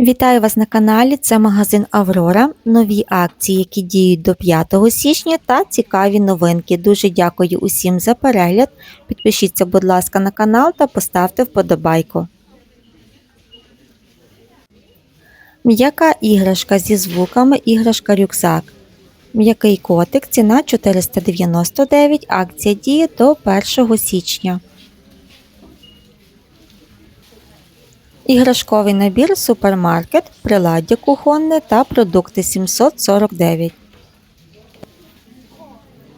Вітаю вас на каналі. Це магазин Аврора. Нові акції, які діють до 5 січня, та цікаві новинки. Дуже дякую усім за перегляд. Підпишіться, будь ласка, на канал та поставте вподобайку. М'яка іграшка зі звуками іграшка рюкзак. М'який котик, ціна 499, акція діє до 1 січня. Іграшковий набір супермаркет, приладдя кухонне та продукти 749.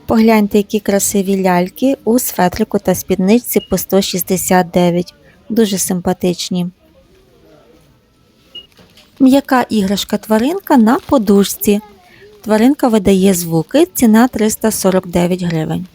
Погляньте, які красиві ляльки у светрику та спідничці по 169. Дуже симпатичні. М'яка іграшка тваринка на подушці. Тваринка видає звуки, ціна 349 гривень.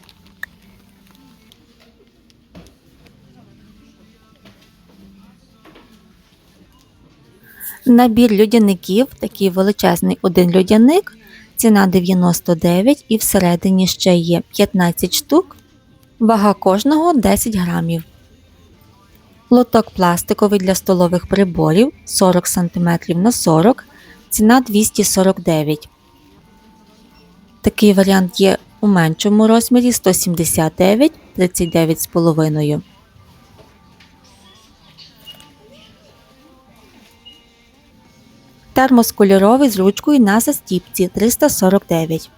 Набір льодяників, такий величезний один льодяник, ціна 99 і всередині ще є 15 штук, вага кожного 10 грамів. Лоток пластиковий для столових приборів 40 см на 40 ціна 249. Такий варіант є у меншому розмірі 179 39,5. Термос кольоровий з ручкою на застіпці 349.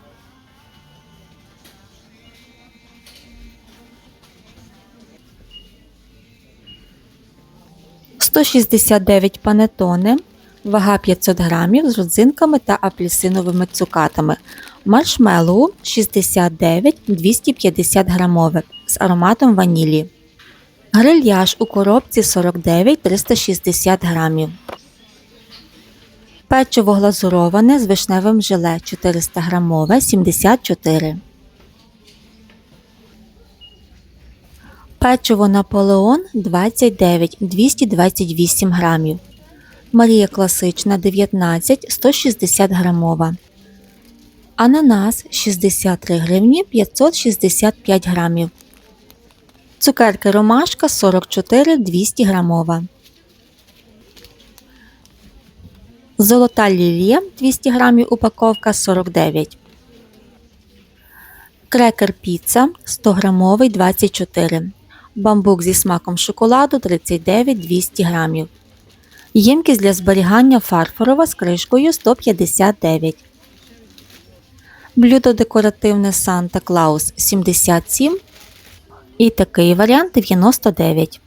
Сто шістдесят дев'ять панетоне, вага 500 грамів з родзинками та апельсиновими цукатами. Маршмеллоу 69 250 грамове з ароматом ванілі. Грильяж у коробці 49 360 грамів. Печиво глазуроване з вишневим желе 400 грамове 74. Печиво Наполеон 29 228 грамів. Марія класична 19 160 грамова. Ананас 63 гривні 565 грамів. Цукерки ромашка 44 200 грамова. Золота лілія 200 грамів упаковка 49. Крекер піца 100 грамовий 24. Бамбук зі смаком шоколаду 39 200 грамів. Ємкість для зберігання фарфорова з кришкою 159. Блюдо декоративне Санта Клаус 77. І такий варіант 99.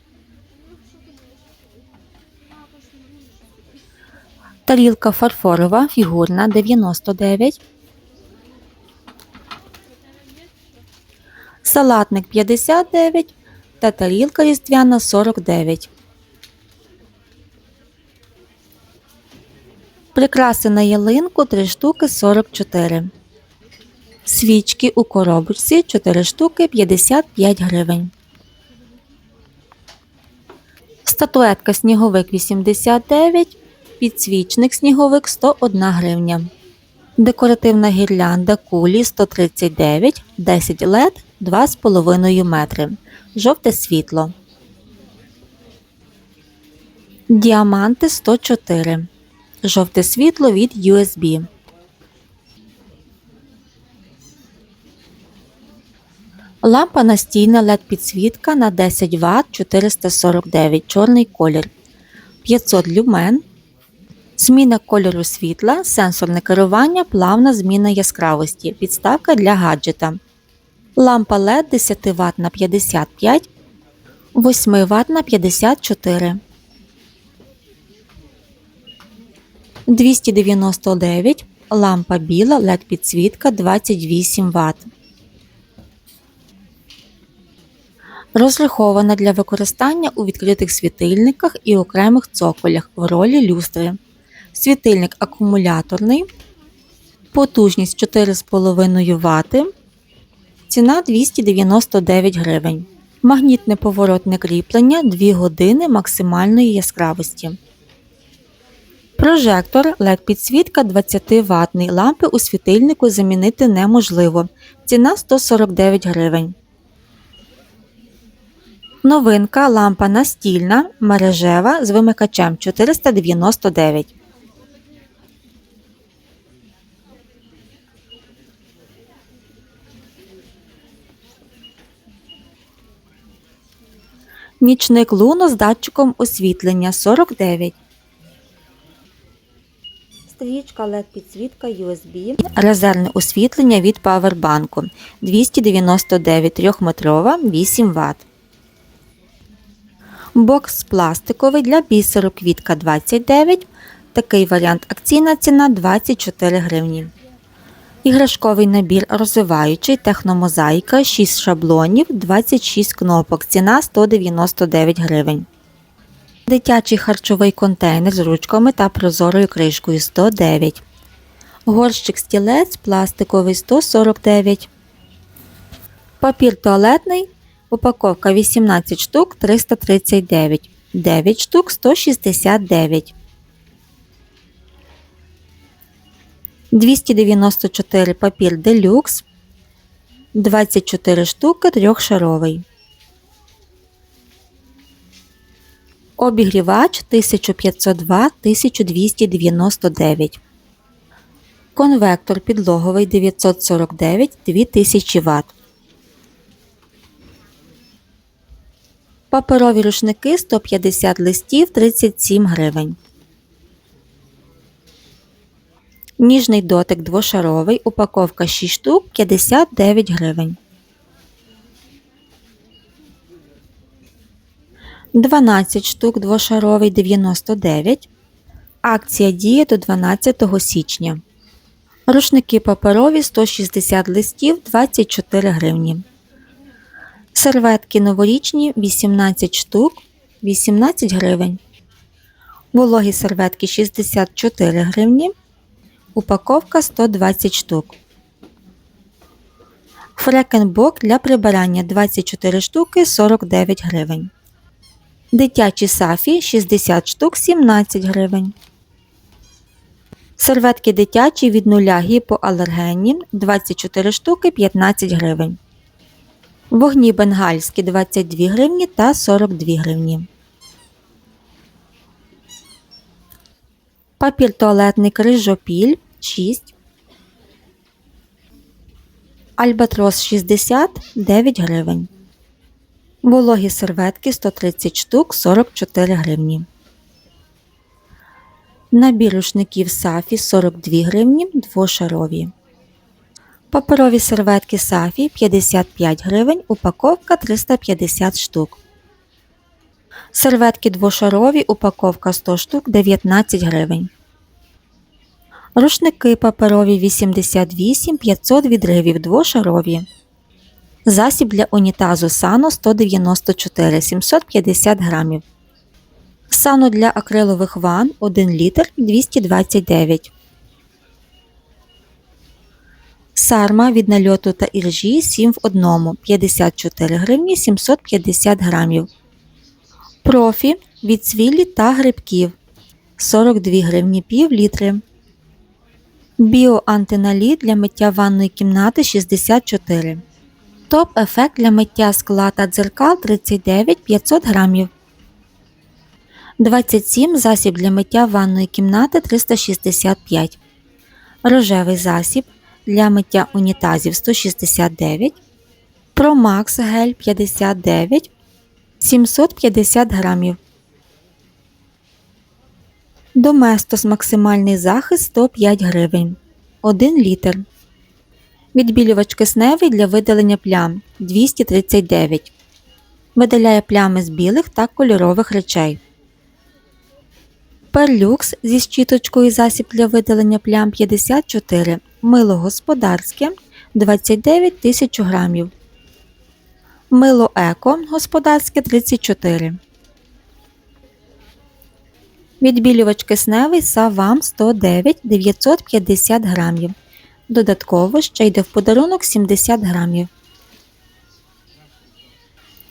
Тарілка фарфорова фігурна 99. Салатник 59 та тарілка різдвяна 49. Прикраси на ялинку 3 штуки 44. Свічки у коробочці 4 штуки 55 гривень. Статуетка сніговик 89. Підсвічник сніговик 101 гривня. Декоративна гірлянда кулі 139, 10 LED 2,5 метри. Жовте світло. Діаманти 104. Жовте світло від USB. Лампа настійна LED підсвітка на 10 Вт 449 чорний колір. 500 люмен. Зміна кольору світла, сенсорне керування, плавна зміна яскравості, підставка для гаджета. Лампа LED 10 Вт на 55, 8 Вт на 54. 299 лампа біла LED підсвітка 28 Вт. Розрахована для використання у відкритих світильниках і окремих цоколях в ролі люстри. Світильник акумуляторний, потужність 4,5 Вт, ціна 299 гривень. Магнітне поворотне кріплення 2 години максимальної яскравості. Прожектор LED підсвітка 20 ватний лампи у світильнику замінити неможливо. Ціна 149 гривень. Новинка лампа настільна мережева з вимикачем 499. Нічник луно з датчиком освітлення 49. Стрічка LED підсвітка USB. Резервне освітлення від павербанку 299 3-метрова 8 Вт. Бокс пластиковий для бісеру квітка 29. Такий варіант акційна ціна 24 гривні. Іграшковий набір розвиваючий техномозаїка 6 шаблонів, 26 кнопок. Ціна 199 гривень. Дитячий харчовий контейнер з ручками та прозорою кришкою 109. Горщик стілець пластиковий 149. Папір туалетний. Упаковка 18 штук 339. 9 штук 169. 294 папір делюкс. 24 штуки трьохшаровий. Обігрівач 1500 Вт 1299. Конвектор підлоговий 949 2000 Вт. Паперові рушники 150 листів 37 гривень. Ніжний дотик двошаровий. Упаковка 6 штук 59 гривень. 12 штук двошаровий 99. Акція діє до 12 січня. Рушники паперові 160 листів 24 гривні. Серветки новорічні 18 штук 18 гривень. Вологі серветки 64 гривні. Упаковка 120 штук. Фрекенбок для прибирання 24 штуки 49 гривень. Дитячі сафі 60 штук 17 гривень. Серветки дитячі від нуля гіпоалергенні 24 штуки 15 гривень. Вогні бенгальські 22 гривні та 42 гривні. Папір туалетний крижопіль 6. Альбатрос 60 9 гривень. Вологі серветки 130 штук 44 гривні. Набір рушників Сафі 42 гривні двошарові. Паперові серветки Сафі 55 гривень, упаковка 350 штук. Серветки двошарові, упаковка 100 штук 19 гривень. Рушники паперові 88 500 відривів двошарові. Засіб для унітазу Сано 194 750 грамів. Сано для акрилових ванн 1 літр 229 Сарма від нальоту та іржі 7 в 1 54 гривні 750 грамів. Профі від цвілі та грибків 42 гривні пів літри. Біоантиналіт для миття ванної кімнати 64. Топ ефект для миття скла та дзеркал 39 500 грамів. 27 засіб для миття ванної кімнати 365. Рожевий засіб для миття унітазів 169. Промакс гель 59 750 грамів. Доместос максимальний захист 105 гривень. 1 літр. Відбілювач кисневий для видалення плям 239. Видаляє плями з білих та кольорових речей. Перлюкс зі щіточкою засіб для видалення плям 54. Мило господарське 29 тисяч грамів. Мило еко господарське 34. Відбілювач кисневий Савам 109 950 грамів. Додатково ще йде в подарунок 70 грамів.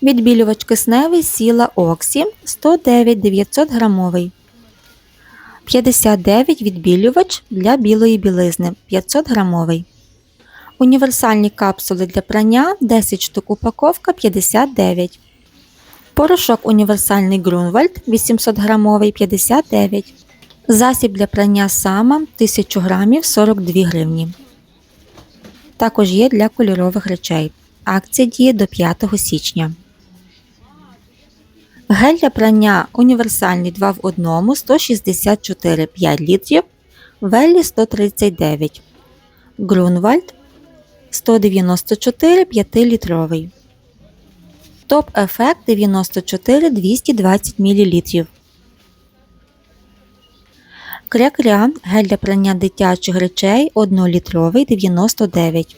Відбілювач кисневий Сіла Оксі 109 900 грамовий. 59 відбілювач для білої білизни 500 грамовий. Універсальні капсули для прання 10 штук упаковка 59. Порошок універсальний Грунвальд 800 грамовий 59. Засіб для прання сама 1000 грамів 42 гривні. Також є для кольорових речей. Акція діє до 5 січня. Гель для прання універсальний 2 в 1 164 5 літрів. Веллі 139. Грунвальд 194 5-літровий. Топ ефект 94 220 мл. Кря-кря гель для прання дитячих речей 1-літровий 99.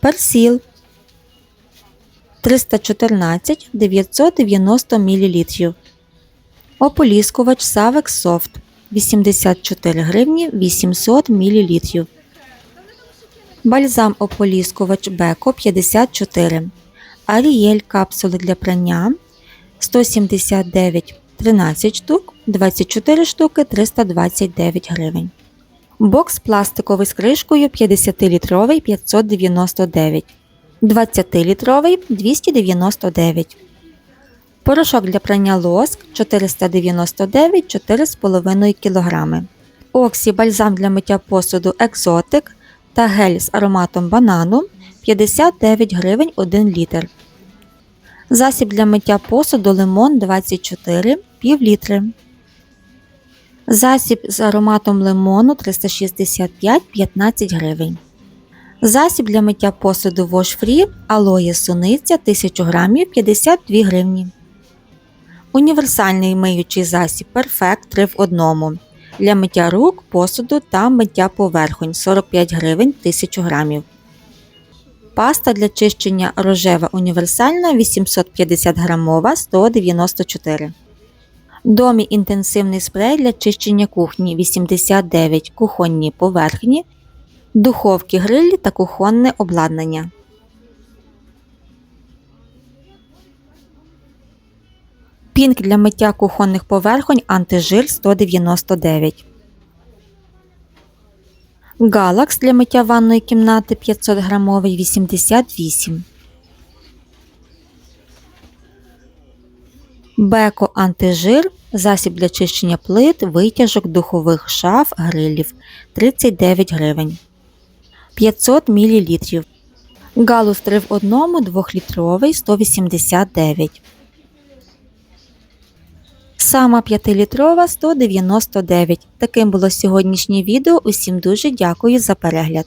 Персіл 314 990 мл. Ополіскувач Savex Soft 84 гривні 800 мл. Бальзам ополіскувач Беко 54. Арієль капсули для прання 179 13 штук, 24 штуки 329 гривень. Бокс пластиковий з кришкою 50-літровий 599, 20-літровий 299. Порошок для прання лоск 499 4,5 кг. Оксі бальзам для миття посуду екзотик та гель з ароматом банану 59 гривень 1 літр. Засіб для миття посуду лимон 24 пів літри. Засіб з ароматом лимону 365 15 гривень. Засіб для миття посуду Wash Free алоє суниця 1000 грамів 52 гривні. Універсальний миючий засіб Perfect 3 в 1 для миття рук, посуду та миття поверхонь 45 гривень 1000 грамів. Паста для чищення рожева універсальна 850 грамова 194. Домі інтенсивний спрей для чищення кухні 89 кухонні поверхні, духовки грилі та кухонне обладнання. Пінк для миття кухонних поверхонь антижир 199. Галакс для миття ванної кімнати 500 грамовий 88. Беко антижир засіб для чищення плит, витяжок, духових шаф, грилів 39 гривень. 500 мл. Галус 3 в 1 2-літровий 189. Сама 5-літрова 199. Таким було сьогоднішнє відео. Усім дуже дякую за перегляд.